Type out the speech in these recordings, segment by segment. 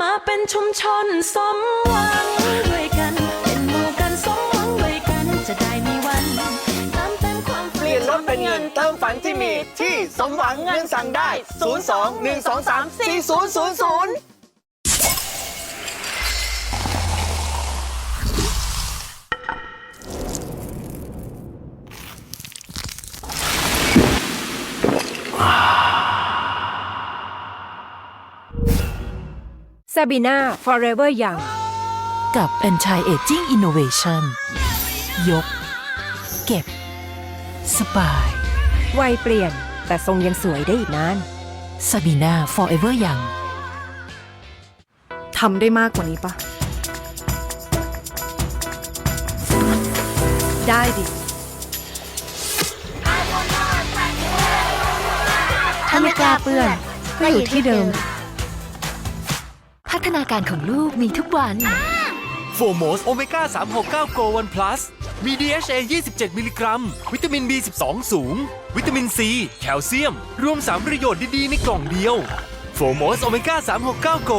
มาเป็นชุมชนสมหวังด้วยกัน เป็นหมู่กันสมหวังด้วยกัน จะได้มีวันเติมเต็มความฝันเปลี่ยนรถเป็นเงินเติมฝันที่มีที่สมหวังเงินสั่งได้ 02 123 4000 ซาบีนา forever young กับ Anti Aging Innovation ยก เก็บ สบาย วัยเปลี่ยน แต่ทรงยังสวยได้อีกนานซาบีนา Forever Young ทำได้มากกว่านี้ปะได้ดิ ถ้าไม่กล้าเปื้อน ก็อยู่ที่เดิม พัฒนาการของลูกมีทุกวัน โฟโมสโอเมก้า 369 โกวันพลัส มี DHA 27 มิลลิกรัม วิตามิน B12 สูง วิตามิน C แคลเซียม รวม 3 ประโยชน์ดี ๆ ในกล่องเดียว โฟโมสโอเมก้า 369 โก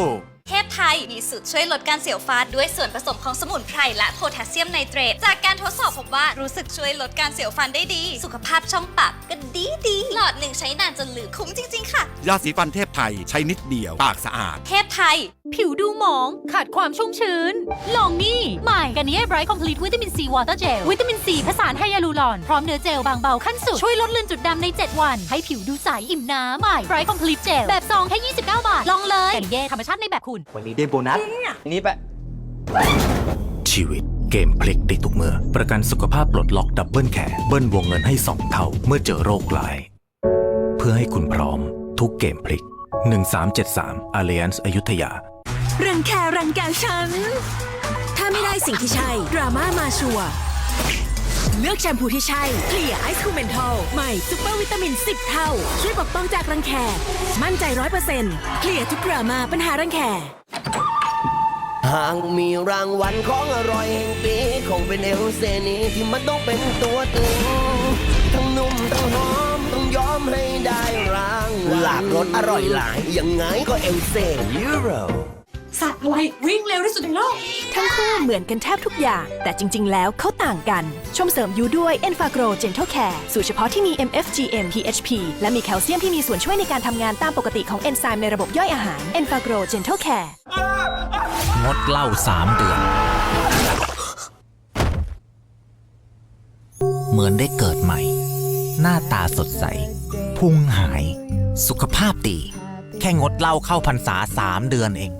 เทพไทยมีสูตรช่วยลดการเสียวฟันด้วยส่วนผสมของสมุนไพรและโพแทสเซียมไนเตรต จากการทดสอบพบว่ารู้สึกช่วยลดการเสียวฟันได้ดี สุขภาพช่องปากก็ดีดีหลอดหนึ่ง ใช้นานจนเหลือคุ้มจริง ๆ ค่ะ ยาสีฟันเทพไทยใช้นิดเดียว ปากสะอาด เทพไทย ผิวดูหมอง ขาดความชุ่มชื้น ลองนี่ ใหม่กันนี้ไบรท์คอมพลีทวิตามินซีวอเตอร์เจล วิตามินซีผสานไฮยาลูรอน พร้อมเนื้อเจลบางเบาขั้นสุด ช่วยลดเลือนจุดดำใน 7 วัน ให้ผิวดูใสอิ่มน้ำใหม่ไบรท์คอมพลีทเจลแบบซองแค่29 บาท ลองเลยกันเย่ธรรมชาติในแบบคุณ วันนี้ได้โบนัสนี่ไปชีวิตเกมพลิกได้ทุกเมื่อ ประกันสุขภาพปลดล็อกดับเบิลแคร์เบิ้ลวงเงินให้ 2 เท่า เมื่อเจอโรคร้ายเพื่อให้คุณพร้อม ทุกเกมพลิก 1373 Alliance อยุธยา รังแครังแกฉัน ถ้าไม่ได้สิ่งที่ใช่ ดราม่ามาชัวร์เลือกแชมพูที่ใช่เคลียร์ไอซ์คูเมนทอลใหม่ซุปเปอร์วิตามิน 10 เท่า ช่วยปกป้องจากรังแค มั่นใจร้อยเปอร์เซ็นต์เคลียร์ทุกดราม่าปัญหารังแค หากมีรางวัลของอร่อยแห่งปีคงเป็นเอลเซนีที่มันต้องเป็นตัวตึงทั้งนุ่มทั้งหอมต้อง ยอมให้ได้รางวัลหลากรสอร่อยหลาย ยังไงก็เอลเซยูโรสัตว์อะไรวิ่งเร็วที่สุดในโลก ทั้งคู่เหมือนกันแทบทุกอย่าง แต่จริง ๆ แล้วเขาต่างกัน ชมเสริมยูด้วย e n f a g r o Gentle Care สูตรเฉพาะที่มี MFGM PHP และมีแคลเซียมที่มีส่วนช่วยในการทำงานตามปกติของเอนไซม์ในระบบย่อยอาหาร e n f a g r o Gentle Care งดเหล้า3 เดือน เหมือนได้เกิดใหม่ หน้าตาสดใส พุงหาย สุขภาพดี แค่งดเหล้าเข้าพรรษาสามเดือนเอง